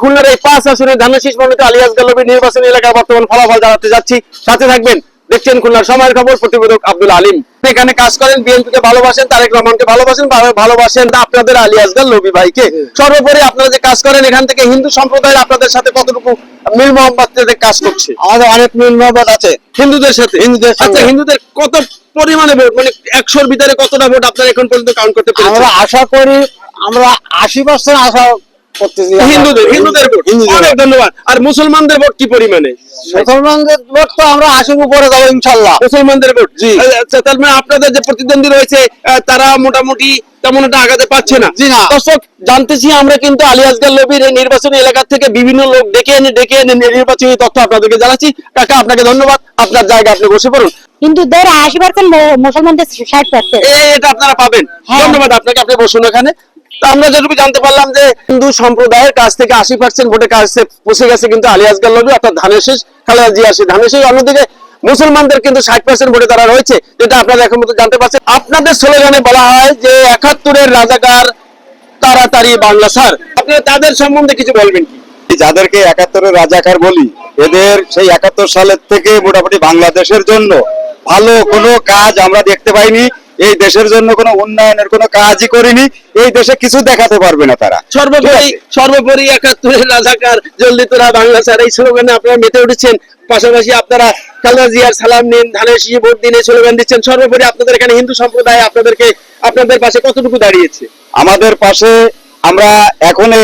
খুলনার এই পাঁচ আসনের ধানের শীষ মনোনীত আলিয়াস গালবি নির্বাচনী এলাকার বর্তমান ফলাফল জানাতে যাচ্ছি। সাথে থাকবেন দেখছেন খুলনার সময়ের খবর প্রতিবেদক আব্দুল আলিম। এখানে কাজ করেন বিএনপি কে ভালোবাসেন তারেক রহমানকে ভালোবাসেন ভালোবাসেন আপনাদের আলিয়াস গাল লবি ভাইকে। সর্বোপরি আপনারা যে কাজ করেন এখান থেকে হিন্দু সম্প্রদায়ের আপনাদের সাথে কতটুকু মিল মোহাম্মদ কাজ করছে? আমাদের অনেক মিল মহব্বত আছে। হিন্দুদের সাথে? হিন্দুদের সঙ্গে। আচ্ছা হিন্দুদের কত পরিমাণে ভোট মানে একশোর ভিতরে কতটা ভোট আপনারা এখন পর্যন্ত কাউন্ট করতে পারেন আমরা আশা করি আমরা আশি পার্সেন্ট আশা। হিন্দুদের হিন্দুদের ভোট। অনেক ধন্যবাদ। আর মুসলমানদের ভোট কি পরিমাণে? মুসলমানদের ভোট তো আমরা আশির উপরে যাব ইনশাল্লাহ। মুসলমানদের ভোট? জি। আচ্ছা তার মানে আপনাদের যে প্রতিদ্বন্দ্বী রয়েছে তারা মোটামুটি তেমন একটা আগাতে পারছে না। দর্শক জানতেছি আমরা কিন্তু আলিয়াসগার লবির এই নির্বাচনী এলাকা থেকে বিভিন্ন লোক ডেকে এনে ডেকে এনে নির্বাচনী তথ্য আপনাদেরকে জানাচ্ছি। কাকা আপনাকে ধন্যবাদ। আপনার জায়গা আপনি বসে পড়ুন। হিন্দুদের আশি পার্সেন্ট মুসলমানদের ষাট পার্সেন্ট এটা আপনারা পাবেন। হ্যাঁ। ধন্যবাদ আপনাকে আপনি বসুন ওখানে আমরা যেটুকু জানতে পারলাম যে হিন্দু সম্প্রদায়ের কাছ থেকে আশি পার্সেন্ট ভোটের কাছে পৌঁছে গেছে কিন্তু আলিয়াসগার লবি, অর্থাৎ ধানের শেষ, খালেদা জিয়া সে ধানের শেষ অন্যদিকে মুসলমানদের কিন্তু ষাট পার্সেন্ট ভোটে তারা রয়েছে, যেটা আপনারা এখন মতো জানতে পারছেন। আপনাদের স্লোগানে বলা হয় যে একাত্তরের রাজাকার তাড়াতাড়ি বাংলা স্যার আপনারা তাদের সম্বন্ধে কিছু বলবেন কি? যাদেরকে একাত্তরের রাজাকার বলি, এদের সেই একাত্তর সালের থেকে মোটামুটি বাংলাদেশের জন্য ভালো কোনো কাজ আমরা দেখতে পাইনি। এই দেশের জন্য কোনো উন্নয়নের কোনো কাজই করিনি এই দেশে কিছু দেখাতে পারবে না তারা। সর্বোপরি সর্বোপরি একাত্তরের রাজাকার জলদি তোরা বাংলা স্যার এই স্লোগানে আপনারা মেতে উঠেছেন। পাশাপাশি আপনারা খালেদা জিয়ার সালাম নিন ধানের শীষে ভোট দিনে স্লোগান দিচ্ছেন। সর্বোপরি আপনাদের এখানে হিন্দু সম্প্রদায় আপনাদেরকে আপনাদের পাশে কতটুকু দাঁড়িয়েছে? আমাদের পাশে আমরা এখনে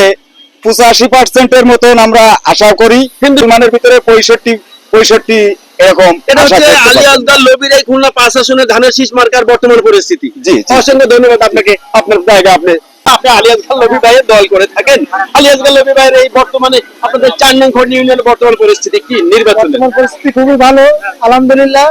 পঁচাশি পার্সেন্টের মতন আমরা আশা করি হিন্দু মানের ভিতরে পঁয়ষট্টি পঁয়ষট্টি এরকম এটা হচ্ছে আলী আলদার লবির এই খুলনা পাঁচ আসনের ধানের শীষ মার্কার বর্তমান পরিস্থিতি। জি। অসংখ্য ধন্যবাদ আপনাকে। আপনার জায়গা আপনি আপনি আলিয়াজগার লবি ভাইয়ের দল করে থাকেন। আলিয়াজগার লবি ভাইয়ের এই বর্তমানে আপনাদের চার নং খন্ড ইউনিয়নের বর্তমান পরিস্থিতি কি নির্বাচন পরিস্থিতি খুবই ভালো আলহামদুলিল্লাহ।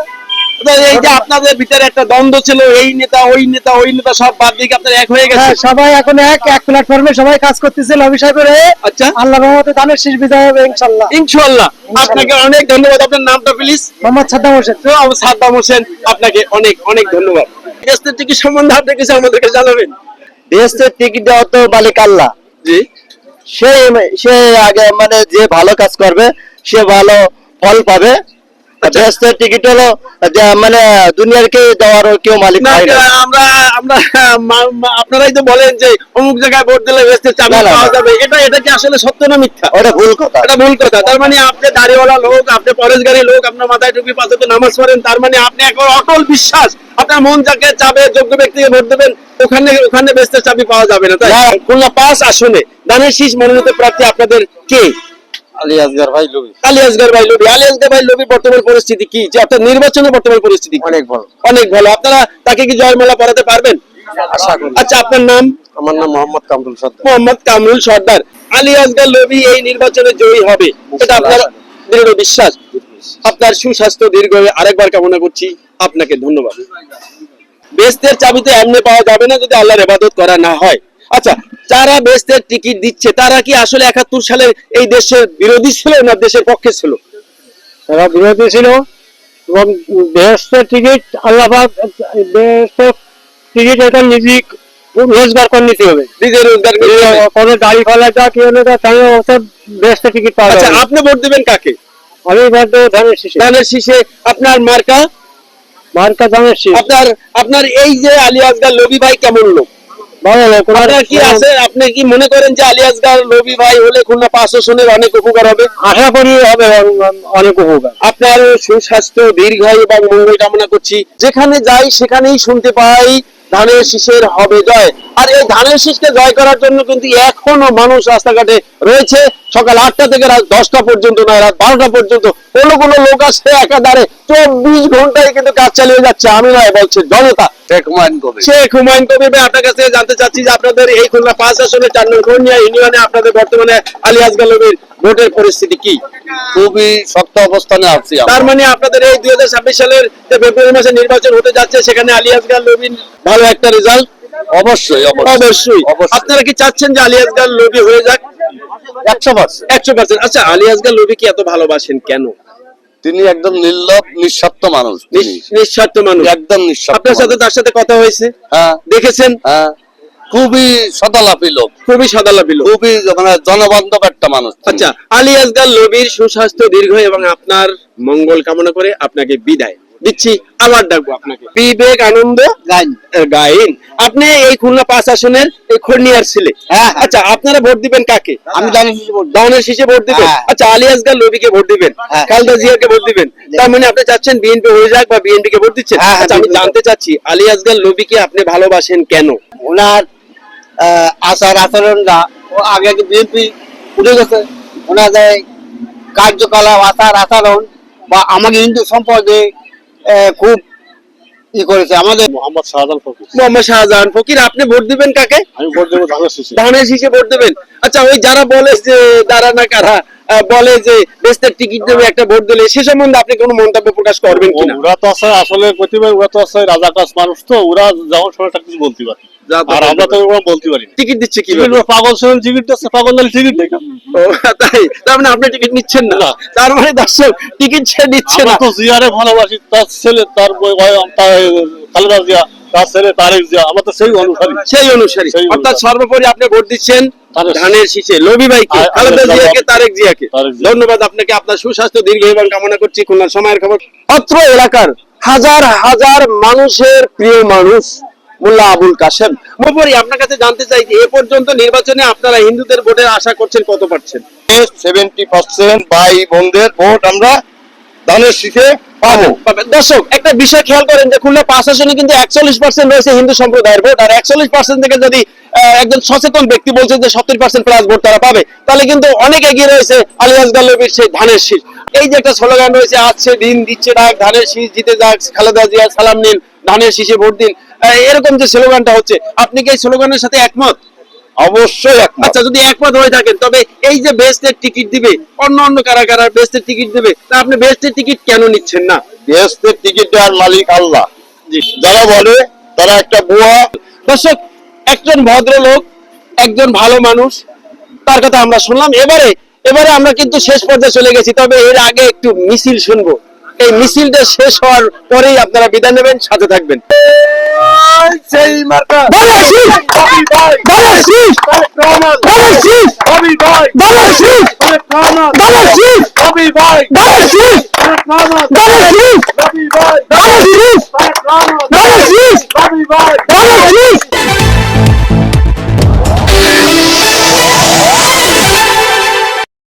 এই যে আপনাদের ভিতরে একটা দ্বন্দ্ব ছিল এই নেতা ওই নেতা ওই নেতা সব বাদ দিয়ে কি আপনারা এক হয়ে গেছে হ্যাঁ, সবাই এখন এক এক প্ল্যাটফর্মে সবাই কাজ করতেছে লবি সাহেবের আচ্ছা। রহমতে ধানের শেষ বিদায় হবে ইনশাআল্লাহ আপনাকে অনেক ধন্যবাদ। আপনার নামটা প্লিজ মোহাম্মদ সাদ্দাম হোসেন। সাদ্দাম হোসেন আপনাকে অনেক অনেক ধন্যবাদ। দেশের টিকিট সম্বন্ধে আপনি কিছু আমাদেরকে জানাবেন? দেশের টিকিট দেওয়া তো মালিক আল্লাহ। জি। সে সে আগে মানে যে ভালো কাজ করবে সে ভালো ফল পাবে। দেশের টিকিট হলো মানে দুনিয়ার কে দেওয়ার কেউ মালিক না হয় না। আমরা আমরা আপনারাই তো বলেন যে অমুক জায়গায় ভোট দিলে বেস্টের চাবি পাওয়া যাবে। এটা এটা কি আসলে সত্য না মিথ্যা? ওটা ভুল কথা। এটা ভুল কথা। তার মানে আপনি দাড়িওয়ালা লোক আপনি পরেশগারী লোক আপনার মাথায় টুপি পাশে তো নামাজ পড়েন তার মানে আপনি এখন অটল বিশ্বাস আপনার মন যাকে চাবে যোগ্য ব্যক্তিকে ভোট দেবেন ওখানে ওখানে বেস্টের চাবি পাওয়া যাবে না তাই। খুলনা পাঁচ আসনে দানের শীষ মনোনীত প্রার্থী আপনাদের কে? আলী আসগার ভাই লবি আলী আসগর ভাই লবি আলী আসগর ভাই লবির বর্তমান পরিস্থিতি কি? যে অর্থাৎ নির্বাচনের বর্তমান পরিস্থিতি অনেক ভালো। অনেক ভালো। আপনারা তাকে কি জয়মালা পড়াতে পারবেন? আচ্ছা আপনার নাম? আমার নাম মোহাম্মদ কামরুল সর্দার। মোহাম্মদ কামরুল সর্দার। আলী আসগর লবি এই নির্বাচনে জয়ী হবে। এটা আপনার দৃঢ় বিশ্বাস। আপনার সুস্বাস্থ্য দীর্ঘ আরেকবার কামনা করছি। আপনাকে ধন্যবাদ। বেস্তের চাবিতে এমনি পাওয়া যাবে না যদি আল্লাহর ইবাদত করা না হয়। আচ্ছা যারা বেস্তের টিকিট দিচ্ছে তারা কি আসলে একাত্তর সালের এই দেশের বিরোধী ছিল না দেশের পক্ষে ছিল? তারা বিরোধী ছিল এবং বেহেস্তের টিকিট আল্লাহ বেহেস্তের টিকিট এটা নিজে রোজগার করে নিতে হবে। নিজের রোজগার কোনো গাড়ি ফালা যা কি হলে তাহলে বেহেস্তের টিকিট পাওয়া আচ্ছা আপনি ভোট দিবেন কাকে? আমি বাদ ধানের শীষে। ধানের শীষে আপনার মার্কা? মার্কা ধানের শীষ। আপনার আপনার এই যে আলী আসগার লবি ভাই কেমন লোক? কি আছে? আপনি কি মনে করেন যে আলিয়াসগার রবি ভাই হলে খুলনা অনেক উপকার হবে? আশা করি হবে অনেক উপকার। আপনার সুস্বাস্থ্য দীর্ঘায়ু এবং মঙ্গল কামনা করছি। যেখানে যাই সেখানেই শুনতে পাই। ধানের শীষের হবে জয়। আর এই ধানের শীষকে জয় করার জন্য কিন্তু এখনও মানুষ রাস্তাঘাটে রয়েছে। সকাল আটটা থেকে রাত দশটা পর্যন্ত নয় রাত বারোটা পর্যন্ত কোনো কোনো লোক আছে একাধারে। চব্বিশ ঘন্টায় কিন্তু কাজ চালিয়ে যাচ্ছে। আমি নয় বলছে জনতা। শেখ হুমায়ুন কবির। শেখ হুমায়ুন কবির ভাই আপনার কাছে জানতে চাচ্ছি যে আপনাদের এই খুলনা পাঁচ আসনে চার নং ইউনিয়নে আপনাদের বর্তমানে আলী আসগালবের ভোটের পরিস্থিতি কি? খুবই শক্ত অবস্থানে আছি তার মানে আপনাদের এই দুই সালের ফেব্রুয়ারি মাসে নির্বাচন হতে যাচ্ছে সেখানে আলী আসগার লবিন ভালো একটা রেজাল্ট অবশ্যই অবশ্যই। আপনারা কি চাচ্ছেন যে আলী আসগার লবি হয়ে যাক? একশো পার্সেন্ট। একশো পার্সেন্ট। আচ্ছা আলী আসগার লবি কি এত ভালোবাসেন কেন? তিনি একদম নির্লভ নিঃস্বার্থ মানুষ। নিঃস্বার্থ মানুষ। একদম নিঃস্বার্থ আপনার সাথে তার সাথে কথা হয়েছে? হ্যাঁ। দেখেছেন? হ্যাঁ। খুবই সদালাপি লোক। খুবই সাদালাপি লোক। খুবই মানে জনবান্ধব একটা মানুষ। আচ্ছা আলী আসগার লবির সুস্বাস্থ্য দীর্ঘ এবং আপনার মঙ্গল কামনা করে আপনাকে বিদায় দিচ্ছি। আবার ডাকবো আপনাকে। বিবেক আনন্দ গাইন। আপনি এই খুলনা পাঁচ আসনের এই খর্নিয়ার ছেলে। হ্যাঁ। আচ্ছা আপনারা ভোট দিবেন কাকে? আমি দানের শীষে ভোট দিবেন? হ্যাঁ। আচ্ছা আলী আসগার লবিকে ভোট দিবেন? হ্যাঁ। খালদা জিয়াকে ভোট দিবেন? তার মানে আপনি চাচ্ছেন বিএনপি হয়ে যাক বা বিএনপি কে ভোট দিচ্ছেন? হ্যাঁ, হ্যাঁ, আচ্ছা আমি জানতে চাচ্ছি আলী আসগার লবিকে আপনি ভালোবাসেন কেন? ওনার আচার আচরণটা ও আগে বিএনপি উঠে গেছে। ওনাদের কার্যকলাপ আচার আচরণ বা আমাকে হিন্দু সম্পদে খুব ই করেছে। আমাদের মোহাম্মদ শাহজাহান ফকির। মোহাম্মদ শাহজাহান ফকির আপনি ভোট দিবেন কাকে? আমি ভোট দেবো ধানের শীষে। ধানের শীষে ভোট দেবেন। আচ্ছা ওই যারা বলে যে দাঁড়া না কারা বলে যে বেস্টের টিকিট দেবে একটা ভোট দিলে সে সম্বন্ধে আপনি কোনো মন্তব্য প্রকাশ করবেন কিনা? ওরা তো আছে আসলে প্রতিবার ওরা তো আছে রাজা কাজ মানুষ তো ওরা যেমন সময় কিছু বলতে পারে। আর আমরা তো ওরা বলতে পারি টিকিট দিচ্ছে কি পাগল ছিলেন টিকিট দিচ্ছে পাগল নাহলে টিকিট দেয় তাই? তার মানে আপনি টিকিট নিচ্ছেন না। তার মানে দর্শক টিকিট সে নিচ্ছে আমরা না। তো জিয়ারে ভালোবাসি তার ছেলে তার বই- বই- তার খালেদা জিয়া। তার ছেলে তারেক জিয়া আমরা তো সেই অনুসারী। সেই অনুসারী। অর্থাৎ সর্বোপরি আপনি ভোট দিচ্ছেন ধানের শীষে। লবি ভাইকে খালেদা জিয়াকে তারেক জিয়াকে? ধন্যবাদ আপনাকে। আপনার সুস্বাস্থ্য দীর্ঘ এবং কামনা করছি। খুলনার সময়ের খবর। অত্র এলাকার হাজার হাজার মানুষের প্রিয় মানুষ মোল্লা আবুল কাশেম। মোপরি আপনার কাছে জানতে চাই যে এ পর্যন্ত নির্বাচনে আপনারা হিন্দুদের ভোটের আশা করছেন কত পার্সেন্ট? সেভেন্টি পার্সেন্ট ভাই বোনদের ভোট আমরা ধানের শীষে পাবেন। দর্শক, একটা বিষয় খেয়াল করেন যে খুলনা পাঁচ কিন্তু একচল্লিশ পার্সেন্ট রয়েছে হিন্দু সম্প্রদায়ের ভোট, আর একচল্লিশ পার্সেন্ট থেকে যদি একজন সচেতন ব্যক্তি বলছে যে সত্তর পার্সেন্ট প্লাস ভোট তারা পাবে, তাহলে কিন্তু অনেক এগিয়ে রয়েছে আলিয়াস গাল্লবির সেই ধানের শীষ। এই যে একটা স্লোগান রয়েছে আসছে দিন দিচ্ছে ডাক ধানের শীষ জিতে যাক, খালেদা জিয়া সালাম নিন, ধানের শীষে ভোট দিন। এরকম যে স্লোগানটা হচ্ছে, আপনি কি এই স্লোগানের সাথে একমত? অবশ্যই একমত আচ্ছা যদি একমত হয়ে থাকেন তবে এই যে বেস্টের টিকিট দিবে অন্য অন্য কারা কারা বেস্টের টিকিট দিবে তা আপনি বেস্টের টিকিট কেন নিচ্ছেন না? দেশের টিকিট দেওয়ার মালিক আল্লাহ। যারা বলে তারা একটা বুয়া। দর্শক একজন ভদ্রলোক একজন ভালো মানুষ তার কথা আমরা শুনলাম। এবারে এবারে আমরা কিন্তু শেষ পর্যায়ে চলে গেছি তবে এর আগে একটু মিছিল শুনব। এই মিছিলটা শেষ হওয়ার পরেই আপনারা বিদায় নেবেন সাথে থাকবেন। Bobby Boy!